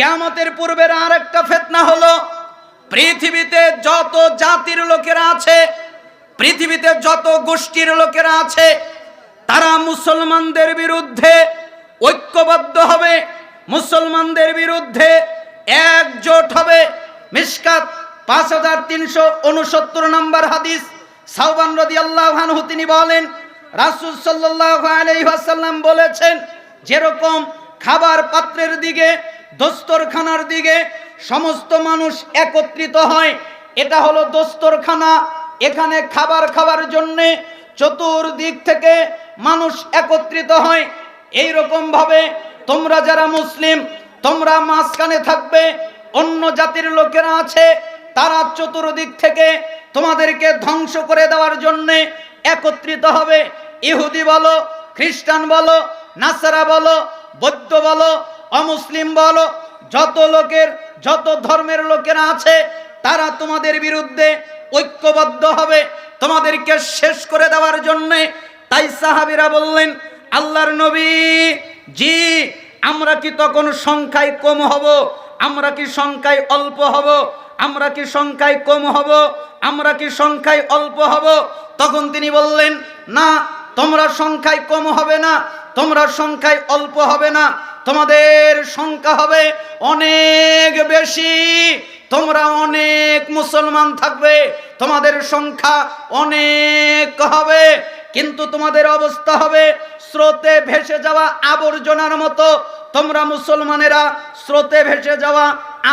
কেয়ামতের পূর্বের আর একটা ফেতনা হলো, পৃথিবীতে যত জাতির লোকেরা আছে, পৃথিবীতে যত গোষ্ঠীর লোকেরা আছে, তারা মুসলমানদের বিরুদ্ধে ঐক্যবদ্ধ হবে, মুসলমানদের বিরুদ্ধে একজোট হবে। মিসকাত পাঁচ হাজার তিনশো উনসত্তর নম্বর হাদিস সাউবান রদি আল্লাহ তিনি বলেন, রাসুল সাল্লাহ আলাইসাল্লাম বলেছেন, যেরকম খাবার পাত্রের দিকে দস্তরখানার দিকে সমস্ত মানুষ একত্রিত হয়। এটা হলো দস্তরখানা। এখানে খাবার খাওয়ার জন্যে চতুর্দিক থেকে মানুষ একত্রিত হয়। এই ভাবে তোমরা যারা মুসলিম, তোমরা মাঝখানে থাকবে, অন্য জাতির লোকেরা আছে, তারা চতুর্দিক থেকে তোমাদেরকে ধ্বংস করে দেওয়ার জন্যে একত্রিত হবে। ইহুদি বলো, খ্রিস্টান বলো, নাসারা বলো, বৌদ্ধ বলো অমুসলিম বলো, যত লোকের, যত ধর্মের লোকেরা আছে, তারা তোমাদের বিরুদ্ধে ঐক্যবদ্ধ হবে। তোমাদেরকে শেষ করে দেওয়ার জন্যে তাই সাহাবিরা বললেন, আল্লাহর নবী, জি, আমরা কি তখন সংখ্যায় কম হব? আমরা কি সংখ্যায় অল্প হব? আমরা কি সংখ্যায় কম হব? আমরা কি সংখ্যায় অল্প হব? তখন তিনি বললেন, না, তোমরা সংখ্যায় কম হবে না। তোমরা সংখ্যায় অল্প হবে না, তোমাদের সংখ্যা হবে অনেক বেশি। তোমরা অনেক মুসলমান থাকবে, তোমাদের সংখ্যা অনেক হবে, কিন্তু তোমাদের অবস্থা হবে স্রোতে ভেসে যাওয়া আবর্জনার মতো। তোমরা মুসলমানেরা স্রোতে ভেসে যাওয়া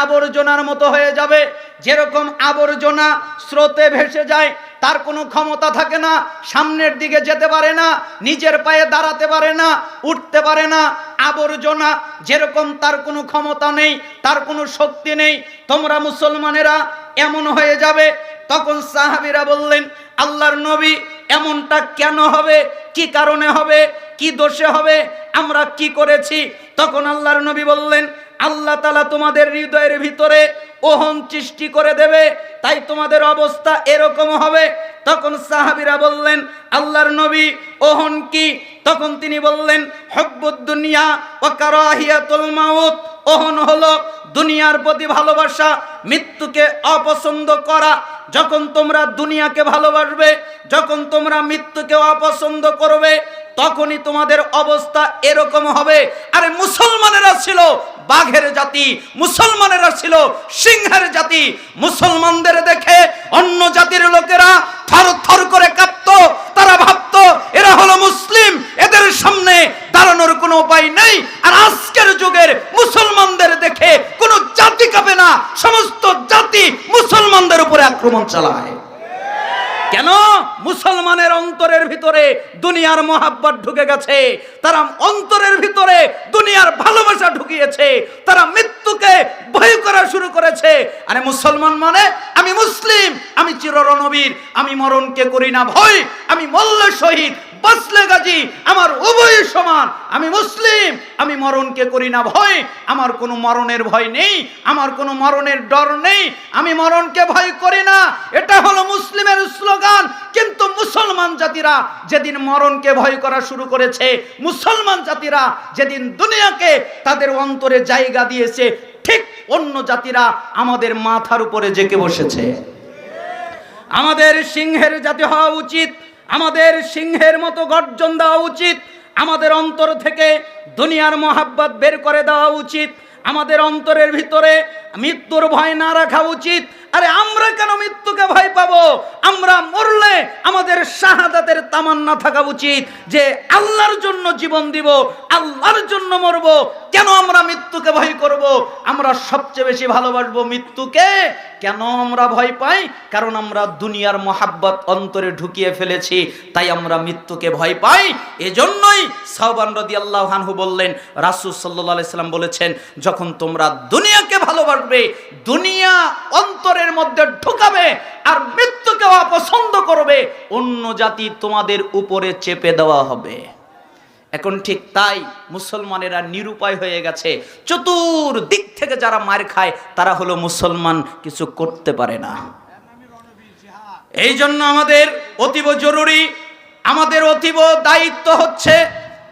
আবর্জনার মতো হয়ে যাবে। যেরকম আবর্জনা স্রোতে ভেসে যায় তার কোনো ক্ষমতা থাকে না, সামনের দিকে যেতে পারে না, নিজের পায়ে দাঁড়াতে পারে না, উঠতে পারে না, আবর্জনা, যেরকম তার কোনো ক্ষমতা নেই, তার কোনো শক্তি নেই, তোমরা মুসলমানেরা এমন হয়ে যাবে। তখন সাহাবিরা বললেন, আল্লাহর নবী এমনটা কেন হবে? কি কারণে হবে? কি দোষে হবে? আমরা কি করেছি? তখন আল্লাহর নবী বললেন, আল্লাহ তালা তোমাদের হৃদয়ের ভিতরে ওহন সৃষ্টি করে দেবে তাই তোমাদের অবস্থা এরকম হবে। তখন সাহাবিরা বললেন, আল্লাহর নবী, ওহন কি? তখন তিনি বললেন হব্বুদ দুনিয়া ও কারাহিয়াতুল মাউত। ওহন হলো দুনিয়ার প্রতি ভালোবাসা, মৃত্যুকে অপছন্দ করা। যখন তোমরা দুনিয়াকে ভালোবাসবে, যখন তোমরা মৃত্যুকে অপছন্দ করবে, তখনই তোমাদের অবস্থা এরকম হবে। আরে মুসলমানেরা ছিল বাঘের জাতি, মুসলমানেরা ছিল সিংহের জাতি। মুসলমানদের দেখে অন্য জাতির লোকেরা থর থর করে কাঁপতো। তারা ভাবতো, এরা হলো মুসলিম, এদের সামনে দাঁড়ানোর কোনো উপায় নেই। আর আজকের যুগের মুসলমানদের দেখে কোনো জাতি কাঁপে না। সমস্ত জাতি মুসলমানদের উপরে আক্রমণ চালায়। কেন? মুসলমানের অন্তরের ভিতরে দুনিয়ার মোহাব্বত ঢুকে গেছে। তারা অন্তরের ভিতরে দুনিয়ার ভালোবাসা ঢুকিয়েছে। তারা মৃত্যুকে ভয় করা শুরু করেছে। আরে মুসলমান মানে আমি মুসলিম, আমি চিররণবীর, আমি মরণকে করি না ভয়, আমি মল্লে শহীদ বাঁচলে গাজী, আমার উভয় সমান। আমি মুসলিম, আমি মরণকে করি না ভয়, আমার কোনো মরণের ভয় নেই, আমার কোনো মরণের ডর নেই, আমি মরণকে ভয় করি না। এটা হলো মুসলিমের স্লোগান। কিন্তু মুসলমান জাতিরা যেদিন মরণকে ভয় করা শুরু করেছে, মুসলমান জাতিরা যেদিন দুনিয়াকে তাদের অন্তরে জায়গা দিয়েছে, ঠিক অন্য জাতিরা আমাদের মাথার উপরে জেকে বসেছে। আমাদের সিংহের জাতি হওয়া উচিত, আমাদের সিংহের মতো গর্জন দেওয়া উচিত, আমাদের অন্তর থেকে দুনিয়ার মোহাব্বত বের করে দেওয়া উচিত। আমাদের অন্তরের ভিতরে মৃত্যুর ভয় না রাখা উচিত। আরে আমরা কেন মৃত্যুকে ভয় পাবো? আমরা মরলে আমাদের শাহাদাতের তামান্না থাকা উচিত যে আল্লাহর জন্য জীবন দিব, আল্লাহর জন্য মরব। কেন আমরা মৃত্যুকে ভয় আমরা সবচেয়ে বেশি ভালোবাসবো মৃত্যুকে, কেন আমরা ভয় পাই? কারণ আমরা দুনিয়ার মহাব্বত অন্তরে ঢুকিয়ে ফেলেছি, তাই আমরা মৃত্যুকে ভয় পাই। এজন্যই সাহবান রদি আল্লাহানহু বললেন, রাসুল সাল্লাহ সাল্লাম বলেছেন, যখন তোমরা দুনিয়াকে ভালোবাসবে, দুনিয়া অন্তরের মধ্যে ঢুকাবে আর মৃত্যুকে অপছন্দ করবে, অন্য জাতি তোমাদের উপরে চেপে দেওয়া হবে। এখন ঠিক তাই মুসলমানেরা নিরুপায় হয়ে গেছে। চতুর দিক থেকে যারা মার খায়, তারা হলো মুসলমান, কিছু করতে পারে না। এই জন্য আমাদের অতীব জরুরি, আমাদের অতীব দায়িত্ব হচ্ছে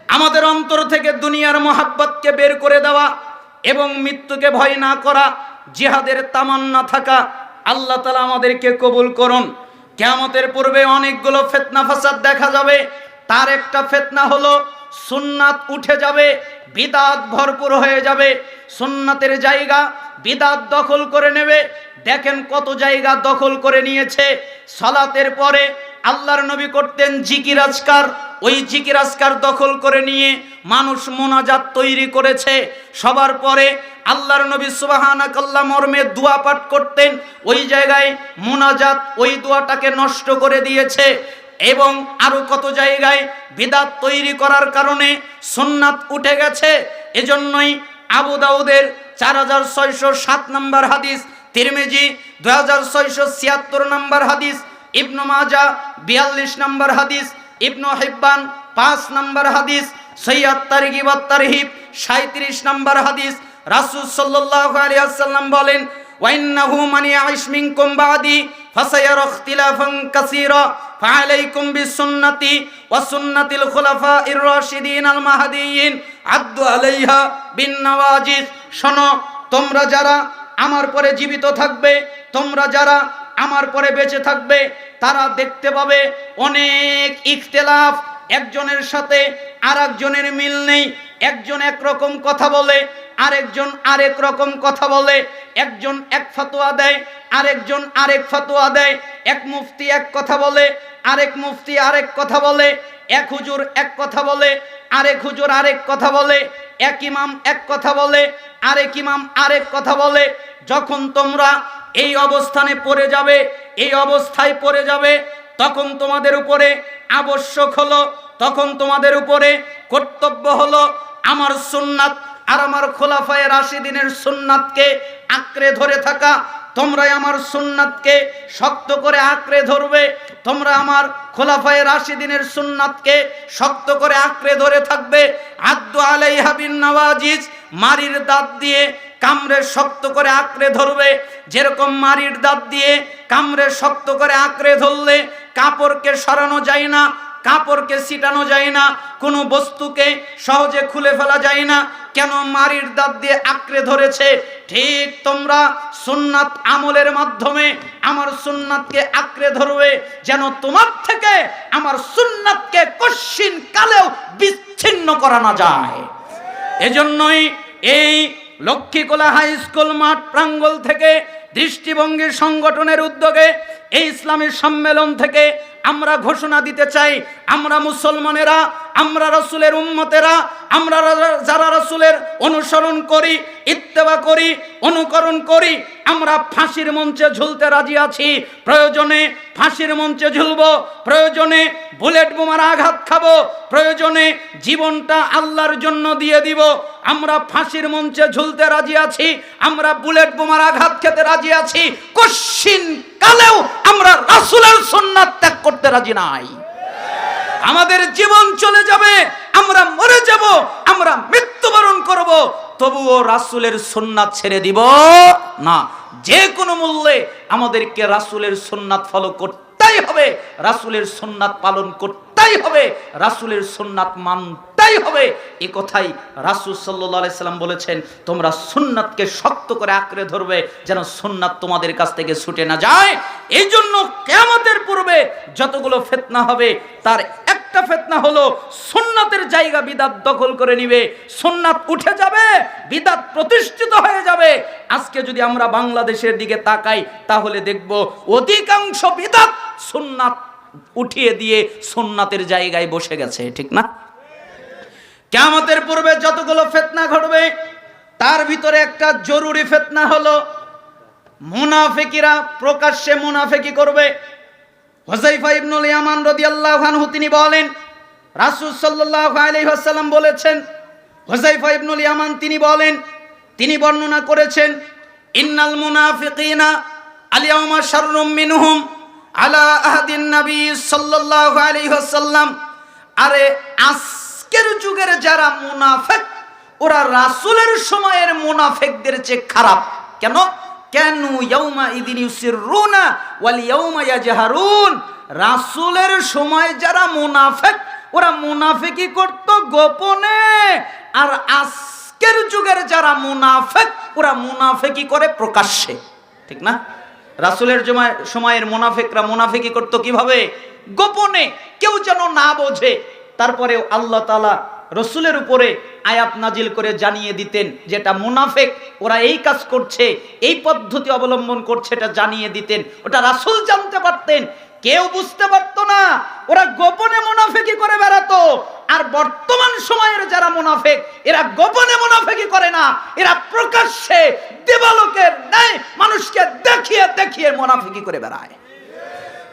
আমাদের অন্তর থেকে দুনিয়ার মোহাব্বতকে বের করে দেওয়া এবং মৃত্যুকে ভয় না করা, জিহাদের তামান্না থাকা। আল্লাহ তালা আমাদেরকে কবুল করুন। কেয়ামতের পূর্বে অনেকগুলো ফেতনা ফাসাদ দেখা যাবে। তার একটা ফেতনা হলো সুন্নাত উঠে যাবে, বিদাত ভরপুর হয়ে যাবে। সুন্নাতের জায়গা বিদাত দখল করে নেবে। দেখেন কত জায়গা দখল করে নিয়েছে। সলাতের পরে আল্লাহর নবী করতেন জিকির আজকার। ওই জিকির আজকার দখল করে নিয়ে মানুষ মোনাজাত তৈরি করেছে। সবার পরে আল্লাহর নবী সুবাহানা কাল্লা মর্মে দোয়া পাঠ করতেন। ওই জায়গায় মোনাজাত ওই দোয়াটাকে নষ্ট করে দিয়েছে। এবং আরও কত জায়গায় বিদাত তৈরি করার কারণে সুন্নাত উঠে গেছে। এজন্যই আবু দাউদের চার হাজার ছয়শো সাত নম্বর হাদিস, তিরমিজি দুই হাজার ছয়শো ছিয়াত্তর নম্বর হাদিস, ইবনু মাজা বিয়াল্লিশ নম্বর হাদিস, ইবনু হিব্বান পাঁচ নম্বর হাদিস, সৈয়দ তারিগিব তারহিব সাঁত্রিশ নম্বর হাদিস। রাসুল সাল্লাহ আলিয়াল্লাম বলেন ওয়াইন্নাহু মানি আইশ মিনকুম কাসীরা, ফাআলাইকুম বিসুন্নতি ওয়া সুন্নাতিল খুলাফাইর রাশিদিন আল মাহদিয়িন, আদ্দু আলাইহা বিন শোনো, তোমরা যারা আমার পরে জীবিত থাকবে, তোমরা যারা আমার পরে বেঁচে থাকবে, তারা দেখতে পাবে অনেক ইখতিলাফ। একজনের সাথে আর একজনের মিল নেই। একজন একরকম কথা বলে, আরেকজন আরেক রকম কথা বলে। একজন এক ফতোয়া দেয় আরেকজন আরেক ফতোয়া দেয়, এক মুফতি এক কথা বলে, আরেক মুফতি আরেক কথা বলে, এক হুজুর এক কথা বলে, আরেক হুজুর আরেক কথা বলে, এক ইমাম এক কথা বলে, আরেক ইমাম আরেক কথা বলে। যখন তোমরা এই অবস্থানে পড়ে যাবে, এই অবস্থায় পড়ে যাবে, তখন তোমাদের উপরে আবশ্যক হলো, তখন তোমাদের উপরে কর্তব্য হলো আমার সুন্নাত আর আমার খোলাফায় রাশিদিনের সুন্নাতকে আঁকড়ে ধরে থাকা তোমরাই আমার সুন্নাতকে শক্ত করে আঁকড়ে ধরবে। তোমরা আমার খোলাফায় রাশিদিনের সুন্নাতকে শক্ত করে আঁকড়ে ধরে থাকবে। আদ্দু আলাইহা বিন নওয়াজিজ মারির দাঁত দিয়ে কামড়ে শক্ত করে আঁকড়ে ধরবে। যেরকম মারির দাঁত দিয়ে কামড়ে শক্ত করে আঁকড়ে ধরলে কাপড়কে সরানো যায় না, কাপড়কে ছিটানো যায় না, কোনো বস্তুকে সহজে খুলে ফেলা যায় না। কেন মারির দাঁত দিয়ে আঁকড়ে ধরেছে? ঠিক তোমরা সুন্নাত আমলের মাধ্যমে আমার সুন্নাতকে আঁকড়ে ধরবে, যেন তোমার থেকে আমার সুন্নাতকে কশ্চিন কালেও বিচ্ছিন্ন করা না যায়। এজন্যই এই লক্ষ্মীকোলা হাই স্কুল মাঠ প্রাঙ্গল থেকে দৃষ্টিভঙ্গি সংগঠনের উদ্যোগে এই ইসলামী সম্মেলন থেকে আমরা ঘোষণা দিতে চাই, আমরা মুসলমানেরা আমরা রসুলের উম্মতেরা, আমরা যারা রসুলের অনুসরণ করি, ইত্তেবা করি, অনুকরণ করি, আমরা ফাঁসির মঞ্চে ঝুলতে রাজি আছি। প্রয়োজনে ফাঁসির মঞ্চে ঝুলব, প্রয়োজনে বুলেট বোমার আঘাত খাব, প্রয়োজনে জীবনটা আল্লাহর জন্য দিয়ে দিব। আমরা ফাঁসির মঞ্চে ঝুলতে রাজি আছি, আমরা বুলেট বোমার আঘাত খেতে রাজি আছি। কশ্চিন কালেও আমরা রাসুলের সুন্নাত ত্যাগ করতে রাজি নাই। আমাদের জীবন চলে যাবে, আমরা মরে যাব, আমরা মৃত্যুবরণ করব, তবুও রাসুলের সুন্নাত ছেড়ে দিব না। যে কোনো মূল্যে আমাদেরকে রাসুলের সুন্নাত ফলো করতেই হবে, রাসুলের পালন করতেই হবে, রাসুলের মানতেই হবে। এ কথাই রাসুল সাল্লাহ সাল্লাম বলেছেন, তোমরা সুন্নাতকে শক্ত করে আঁকড়ে ধরবে, যেন সুন্নাত তোমাদের কাছ থেকে ছুটে না যায়। এই জন্য কেয়ামতের পূর্বে যতগুলো ফেতনা হবে, তার একটা ফেতনা হলো, সুন্নাতের জায়গা বিদাত দখল করে নিবে। সুন্নাত উঠে যাবে, বিদাত প্রতিষ্ঠিত হয়ে যাবে। আজকে যদি আমরা বাংলাদেশের দিকে তাকাই, তাহলে দেখব অধিকাংশ বিদাত সুন্নাত উঠিয়ে দিয়ে সুন্নাতের জায়গায় বসে গেছে, ঠিক না? কেয়ামতের পূর্বে যতগুলো ফেতনা ঘটবে, তার ভিতরে একটা জরুরি ফেতনা হলো, মুনাফেকিরা প্রকাশ্যে মুনাফেকি করবে। হোসাইফা ইবনুল ইয়ামান রাদিয়াল্লাহু আনহু, তিনি বলেন, রাসূল সাল্লাল্লাহু আলাইহি ওয়াসাল্লাম বলেছেন হোসাইফা ইবনুল ইয়ামান তিনি বলেন, তিনি বর্ণনা করেছেন, ইন্নাল মুনাফিকিনা আলিয়াউমা শাররুম মিনহুম আলা আহাদিন নবী সাল্লাল্লাহু আলাইহি ওয়াসাল্লাম। আরে, আজকের যুগের যারা মুনাফিক, ওরা রাসূলের সময়ের মুনাফিকদের চেয়ে খারাপ। কেন? কেন ইয়াউমা ইদিন ইউসিরুনা ওয়াল ইয়াউমা ইয়াজহারুন? রাসূলের সময় যারা মুনাফিক, ওরা মুনাফিকি করত গোপনে। আর আজকের যুগের যারা মুনাফেক, ওরা মুনাফেকি করে প্রকাশ্যে। ঠিক না? রাসুলের সময়ের মুনাফেকরা মুনাফেকি করতো কীভাবে? গোপনে। কেউ যেন না বোঝে। তারপরেও আল্লাহ তালা রসুলের উপরে আয়াত নাজিল করে জানিয়ে দিতেন, যেটা মুনাফেক, ওরা এই কাজ করছে, এই পদ্ধতি অবলম্বন করছে, এটা জানিয়ে দিতেন। ওটা রাসুল জানতে পারতেন, কেউ বুঝতে পারতো না, ওরা গোপনে মুনাফেকি করে বেড়াতো। আর বর্তমান সময়ের যারা মুনাফেক, এরা গোপনে মুনাফেকি করে না, এরা প্রকাশ্যে দেবালোকের ন্যায় মানুষকে দেখিয়ে দেখিয়ে মুনাফেকি করে বেড়ায়।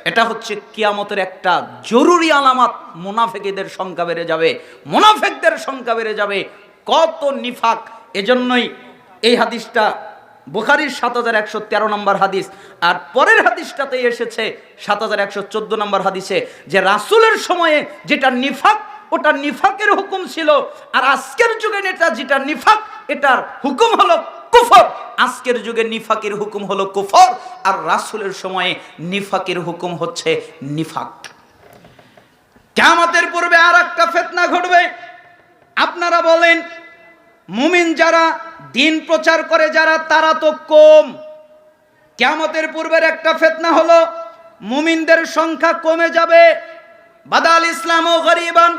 এটা হচ্ছে কিয়ামতের একটা জরুরি আলামত। মুনাফেকিদের সংখ্যা বেড়ে যাবে, মুনাফেকদের সংখ্যা বেড়ে যাবে। কত নিফাক? এজন্যই এই হাদিসটা বুখারির সাত হাজার একশো তেরো নম্বর হাদিস, আর পরের হাদিসটাতে এসেছে সাত হাজার একশো চোদ্দ নম্বর হাদিসে যে রাসুলের সময়ে যেটা নিফাক, ওটা নিফাকের হুকুম ছিল, আর আজকের যুগে এটা যেটা নিফাক, এটার হুকুম হলো কুফর। আজকের যুগে নিফাকের হুকুম হলো কুফর, আর রাসুলের সময়ে নিফাকের হুকুম হচ্ছে নিফাক। কেমতের পূর্বে আর একটা ফেতনা ঘটবে। আপনারা বলেন, মুমিন যারা দিন প্রচার করে, যারা তারা তো কম। কেমতের পূর্বের একটা ফেতনা হলো, মুমিনদের সংখ্যা কমে যাবে। বাদাল ইসলাম ও গরিবান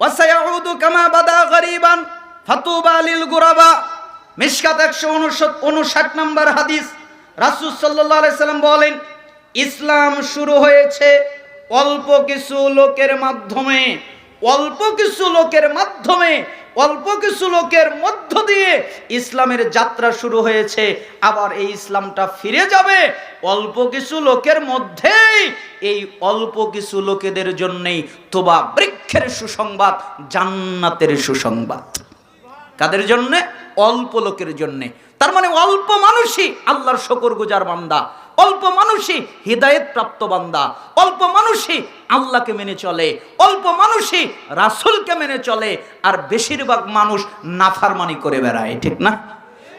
ওয়াসায়াউদু কামা বাদা গরিবান, ফাতুবা লিল গুরাবা। মিশকাত একশো উনষাট নম্বর হাদিস। রাসুল সাল্লাহ সাল্লাম বলেন, ইসলাম শুরু হয়েছে অল্প কিছু লোকের মাধ্যমে। অল্প কিছু লোকের মাধ্যমে, অল্প কিছু লোকের মধ্য দিয়ে ইসলামের যাত্রা শুরু হয়েছে। আবার এই ইসলামটা ফিরে যাবে অল্প কিছু লোকের মধ্যেই। এই অল্প কিছু লোকেদের জন্যেই তোবা বৃক্ষের সুসংবাদ, জান্নাতের সুসংবাদ। কাদের জন্য? অল্প লোকের জন্যে। তার মানে অল্প মানুষই আল্লাহর শকর গুজার বান্দা। অল্প মানুষই হৃদায়ত প্রাপ্ত বান্দা। অল্প মানুষই আল্লাহকে মেনে চলে। অল্প মানুষই রাসুলকে মেনে চলে। আর বেশিরভাগ মানুষ নাফারমানি করে বেড়ায়, ঠিক না?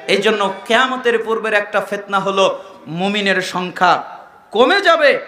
এই জন্য কেয়ামতের পূর্বের একটা ফেতনা হলো মুমিনের সংখ্যা কমে যাবে।